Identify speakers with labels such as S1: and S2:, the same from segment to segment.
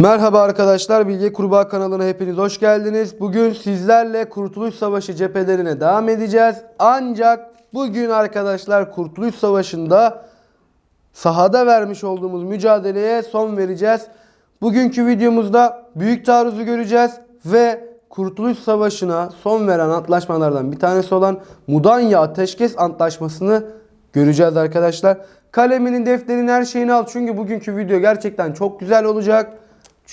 S1: Merhaba arkadaşlar, Bilge Kurbağa kanalına hepiniz hoş geldiniz. Bugün sizlerle Kurtuluş Savaşı cephelerine devam edeceğiz. Ancak bugün arkadaşlar Kurtuluş Savaşı'nda sahada vermiş olduğumuz mücadeleye son vereceğiz. Bugünkü videomuzda Büyük Taarruz'u göreceğiz ve Kurtuluş Savaşı'na son veren antlaşmalardan bir tanesi olan Mudanya Ateşkes Antlaşması'nı göreceğiz arkadaşlar. Kaleminin, defterinin her şeyini al çünkü bugünkü video gerçekten çok güzel olacak.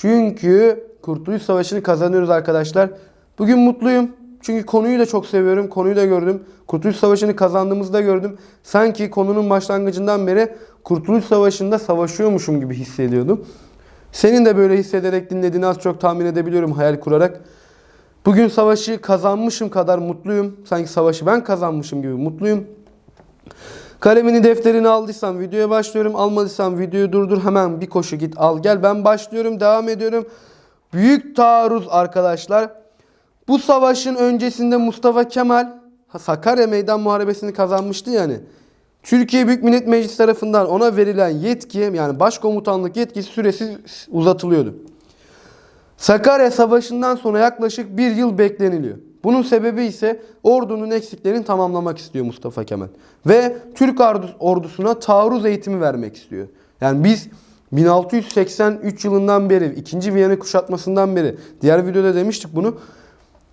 S1: Çünkü Kurtuluş Savaşı'nı kazanıyoruz arkadaşlar. Bugün mutluyum. Çünkü konuyu da çok seviyorum. Konuyu da gördüm. Kurtuluş Savaşı'nı kazandığımızı da gördüm. Sanki konunun başlangıcından beri Kurtuluş Savaşı'nda savaşıyormuşum gibi hissediyordum. Senin de böyle hissederek dinlediğini az çok tahmin edebiliyorum hayal kurarak. Bugün savaşı kazanmışım kadar mutluyum. Sanki savaşı ben kazanmışım gibi mutluyum. Kalemini defterini aldıysan videoya başlıyorum. Almadıysan videoyu durdur hemen bir koşu git al gel. Ben başlıyorum devam ediyorum. Büyük taarruz arkadaşlar. Bu savaşın öncesinde Mustafa Kemal Sakarya Meydan Muharebesi'ni kazanmıştı yani. Türkiye Büyük Millet Meclisi tarafından ona verilen yetki yani başkomutanlık yetkisi süresi uzatılıyordu. Sakarya Savaşı'ndan sonra yaklaşık bir yıl bekleniliyor. Bunun sebebi ise ordunun eksiklerini tamamlamak istiyor Mustafa Kemal. Ve Türk ordu- ordusuna taarruz eğitimi vermek istiyor. Yani biz 1683 yılından beri, 2. Viyana kuşatmasından beri, diğer videoda demiştik bunu.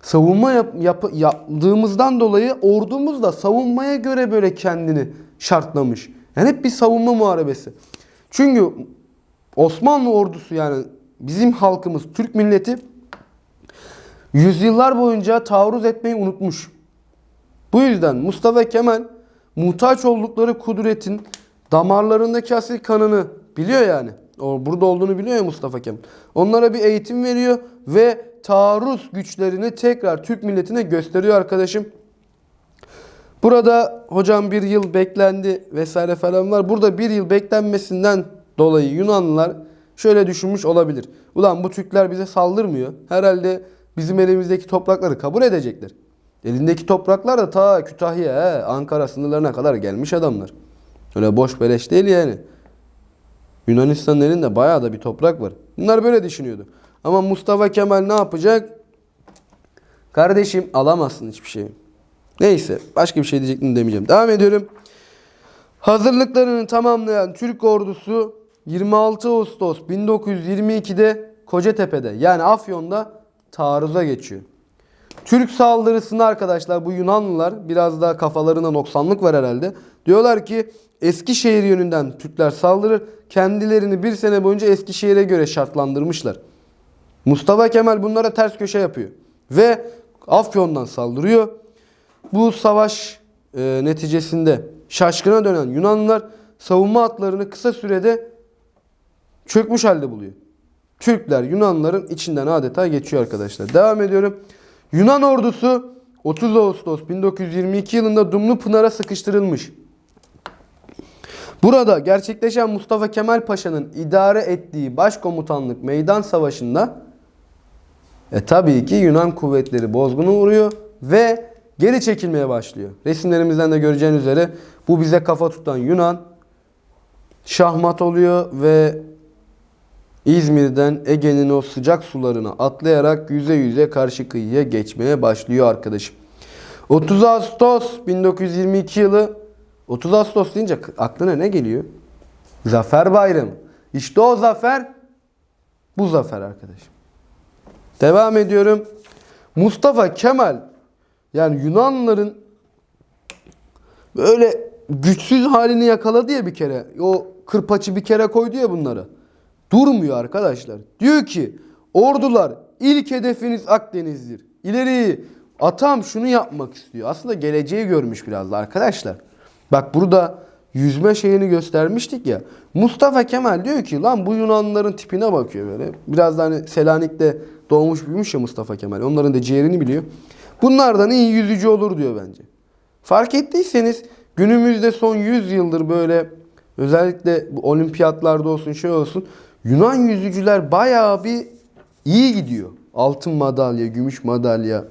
S1: Savunma yap, yap- yaptığımızdan dolayı ordumuz da savunmaya göre böyle kendini şartlamış. Yani hep bir savunma muharebesi. Çünkü Osmanlı ordusu yani bizim halkımız, Türk milleti yüzyıllar boyunca taarruz etmeyi unutmuş. Bu yüzden Mustafa Kemal muhtaç oldukları kudretin damarlarındaki asil kanını biliyor yani. O burada olduğunu biliyor ya Mustafa Kemal. Onlara bir eğitim veriyor ve taarruz güçlerini tekrar Türk milletine gösteriyor arkadaşım. Burada hocam bir yıl beklendi vesaire falan var. Burada bir yıl beklenmesinden dolayı Yunanlılar şöyle düşünmüş olabilir. Ulan bu Türkler bize saldırmıyor. Herhalde bizim elimizdeki toprakları kabul edecekler. Elindeki topraklar da ta Kütahya, Ankara sınırlarına kadar gelmiş adamlar. Öyle boş beleş değil yani. Yunanistan'ın elinde bayağı da bir toprak var. Bunlar böyle düşünüyordu. Ama Mustafa Kemal ne yapacak? Kardeşim alamazsın hiçbir şeyi. Neyse başka bir şey diyecektim demeyeceğim. Devam ediyorum. Hazırlıklarını tamamlayan Türk ordusu 26 Ağustos 1922'de Kocatepe'de yani Afyon'da taarruza geçiyor. Türk saldırısında arkadaşlar bu Yunanlılar biraz daha kafalarına noksanlık var herhalde. Diyorlar ki Eskişehir yönünden Türkler saldırır. Kendilerini bir sene boyunca Eskişehir'e göre şartlandırmışlar. Mustafa Kemal bunlara ters köşe yapıyor. Ve Afyon'dan saldırıyor. Bu savaş e, neticesinde şaşkına dönen Yunanlılar savunma hatlarını kısa sürede çökmüş halde buluyor. Türkler Yunanlıların içinden adeta geçiyor arkadaşlar. Devam ediyorum. Yunan ordusu 30 Ağustos 1922 yılında Dumlupınar'a sıkıştırılmış. Burada gerçekleşen Mustafa Kemal Paşa'nın idare ettiği başkomutanlık meydan savaşında e tabii ki Yunan kuvvetleri bozgunu vuruyor ve geri çekilmeye başlıyor. Resimlerimizden de göreceğiniz üzere bu bize kafa tutan Yunan şahmat oluyor ve İzmir'den Ege'nin o sıcak sularına atlayarak yüze yüze karşı kıyıya geçmeye başlıyor arkadaşım. 30 Ağustos 1922 yılı 30 Ağustos deyince aklına ne geliyor? Zafer Bayramı. İşte o zafer bu zafer arkadaşım. Devam ediyorum. Mustafa Kemal yani Yunanlıların böyle güçsüz halini yakaladı ya bir kere. O kırpaçı bir kere koydu ya bunları. Durmuyor arkadaşlar. Diyor ki ordular ilk hedefiniz Akdeniz'dir. İleri atam şunu yapmak istiyor. Aslında geleceği görmüş biraz da arkadaşlar. Bak burada yüzme şeyini göstermiştik ya. Mustafa Kemal diyor ki lan bu Yunanlıların tipine bakıyor böyle. Biraz da hani Selanik'te doğmuş büyümüş ya Mustafa Kemal. Onların da ciğerini biliyor. Bunlardan iyi yüzücü olur diyor bence. Fark ettiyseniz günümüzde son 100 yıldır böyle özellikle bu olimpiyatlarda olsun şey olsun Yunan yüzücüler bayağı bir iyi gidiyor. Altın madalya, gümüş madalya.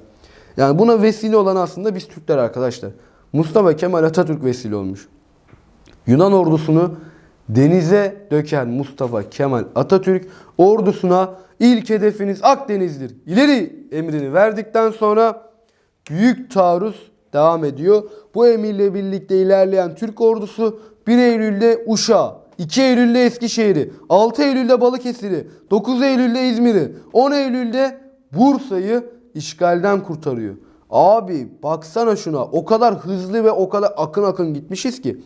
S1: Yani buna vesile olan aslında biz Türkler arkadaşlar. Mustafa Kemal Atatürk vesile olmuş. Yunan ordusunu denize döken Mustafa Kemal Atatürk ordusuna ilk hedefiniz Akdeniz'dir. İleri emrini verdikten sonra büyük taarruz devam ediyor. Bu emirle birlikte ilerleyen Türk ordusu 1 Eylül'de Uşak'ı, 2 Eylül'de Eskişehir'i, 6 Eylül'de Balıkesir'i, 9 Eylül'de İzmir'i, 10 Eylül'de Bursa'yı işgalden kurtarıyor. Abi baksana şuna o kadar hızlı ve o kadar akın akın gitmişiz ki.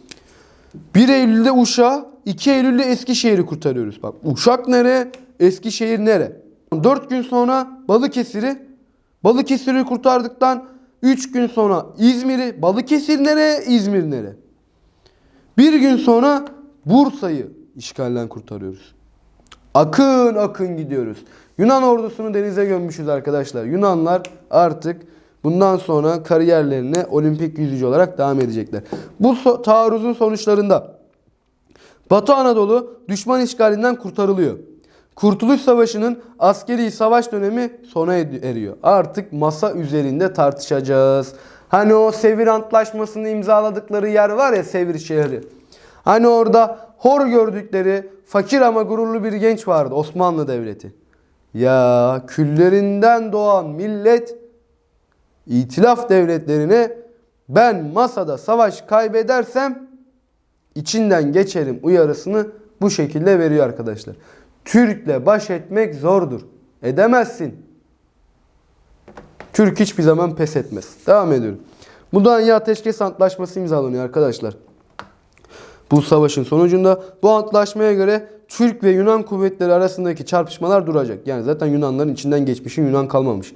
S1: 1 Eylül'de Uşak, 2 Eylül'de Eskişehir'i kurtarıyoruz. Bak Uşak nere, Eskişehir nere? 4 gün sonra Balıkesir'i, Balıkesir'i kurtardıktan 3 gün sonra İzmir'i, Balıkesir nere, İzmir nere? Bir gün sonra Bursa'yı işgalden kurtarıyoruz. Akın akın gidiyoruz. Yunan ordusunu denize gömmüşüz arkadaşlar. Yunanlar artık bundan sonra kariyerlerine olimpik yüzücü olarak devam edecekler. Bu so- taarruzun sonuçlarında Batı Anadolu düşman işgalinden kurtarılıyor. Kurtuluş Savaşı'nın askeri savaş dönemi sona eriyor. Artık masa üzerinde tartışacağız. Hani o Sevir Antlaşması'nı imzaladıkları yer var ya Sevir şehri. Hani orada hor gördükleri fakir ama gururlu bir genç vardı Osmanlı Devleti. Ya küllerinden doğan millet İtilaf devletlerine ben masada savaş kaybedersem içinden geçerim uyarısını bu şekilde veriyor arkadaşlar. Türk'le baş etmek zordur. Edemezsin. Türk hiçbir zaman pes etmez. Devam ediyorum. Mudanya Ateşkes Antlaşması imzalanıyor arkadaşlar. Bu savaşın sonucunda bu antlaşmaya göre Türk ve Yunan kuvvetleri arasındaki çarpışmalar duracak. Yani zaten Yunanların içinden geçmişin Yunan kalmamış.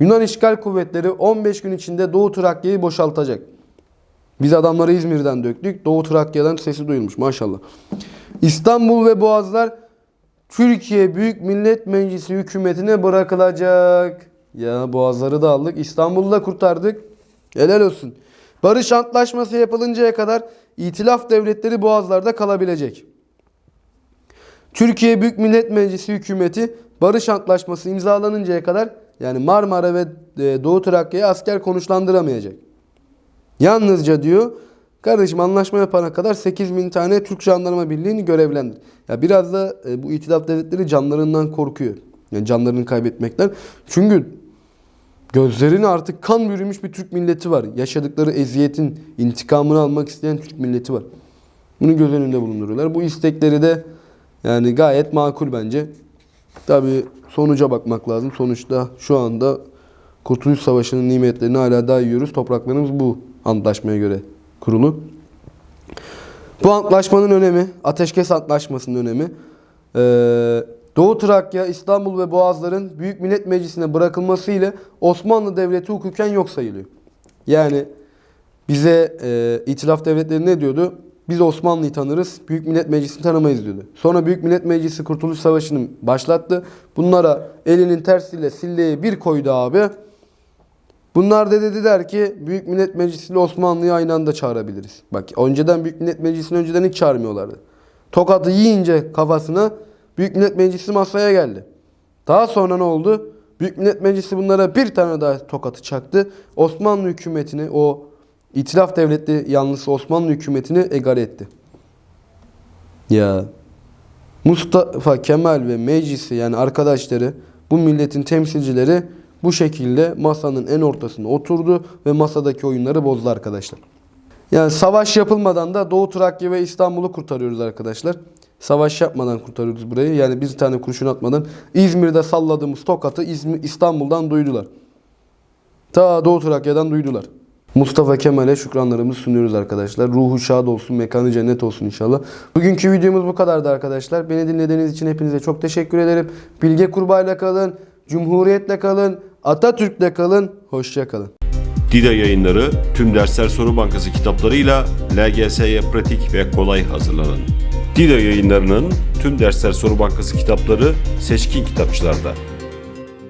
S1: Yunan işgal kuvvetleri 15 gün içinde Doğu Trakya'yı boşaltacak. Biz adamları İzmir'den döktük. Doğu Trakya'dan sesi duyulmuş maşallah. İstanbul ve Boğazlar Türkiye Büyük Millet Meclisi hükümetine bırakılacak. Ya Boğazları da aldık. İstanbul'u da kurtardık. Helal olsun. Barış Antlaşması yapılıncaya kadar İtilaf devletleri Boğazlar'da kalabilecek. Türkiye Büyük Millet Meclisi hükümeti Barış Antlaşması imzalanıncaya kadar yani Marmara ve e, Doğu Trakya'ya asker konuşlandıramayacak. Yalnızca diyor kardeşim anlaşma yapana kadar 8 bin tane Türk Jandarma Birliği'ni görevlendir. Ya biraz da e, bu itilaf devletleri canlarından korkuyor. Yani canlarını kaybetmekten. Çünkü gözlerine artık kan bürümüş bir Türk milleti var. Yaşadıkları eziyetin intikamını almak isteyen Türk milleti var. Bunu göz önünde bulunduruyorlar. Bu istekleri de yani gayet makul bence. Tabi sonuca bakmak lazım. Sonuçta şu anda Kurtuluş Savaşı'nın nimetlerini hala daha yiyoruz. Topraklarımız bu antlaşmaya göre kurulu. Bu antlaşmanın önemi, Ateşkes Antlaşması'nın önemi. Ee, Doğu Trakya, İstanbul ve Boğazların Büyük Millet Meclisi'ne bırakılması ile Osmanlı Devleti hukuken yok sayılıyor. Yani bize e, itilaf devletleri ne diyordu? Biz Osmanlı'yı tanırız, Büyük Millet Meclisi'ni tanımayız diyordu. Sonra Büyük Millet Meclisi Kurtuluş Savaşı'nı başlattı. Bunlara elinin tersiyle silleye bir koydu abi. Bunlar da dediler ki Büyük Millet Meclisi ile Osmanlı'yı aynı anda çağırabiliriz. Bak önceden Büyük Millet Meclisi'ni önceden hiç çağırmıyorlardı. Tokat'ı yiyince kafasına Büyük Millet Meclisi masaya geldi. Daha sonra ne oldu? Büyük Millet Meclisi bunlara bir tane daha tokatı çaktı. Osmanlı hükümetini o İtilaf devletli yanlısı Osmanlı hükümetini egale etti. Ya Mustafa Kemal ve meclisi yani arkadaşları bu milletin temsilcileri bu şekilde masanın en ortasına oturdu ve masadaki oyunları bozdu arkadaşlar. Yani savaş yapılmadan da Doğu Trakya ve İstanbul'u kurtarıyoruz arkadaşlar. Savaş yapmadan kurtarıyoruz burayı. Yani bir tane kurşun atmadan İzmir'de salladığımız tokatı İzmir, İstanbul'dan duydular. Ta Doğu Trakya'dan duydular. Mustafa Kemal'e şükranlarımızı sunuyoruz arkadaşlar. Ruhu şad olsun, mekanı cennet olsun inşallah. Bugünkü videomuz bu kadardı arkadaşlar. Beni dinlediğiniz için hepinize çok teşekkür ederim. Bilge Kurbağa'yla kalın, Cumhuriyet'le kalın, Atatürk'le kalın, hoşça kalın.
S2: Dida yayınları tüm dersler soru bankası kitaplarıyla LGS'ye pratik ve kolay hazırlanın. Dida yayınlarının tüm dersler soru bankası kitapları seçkin kitapçılarda.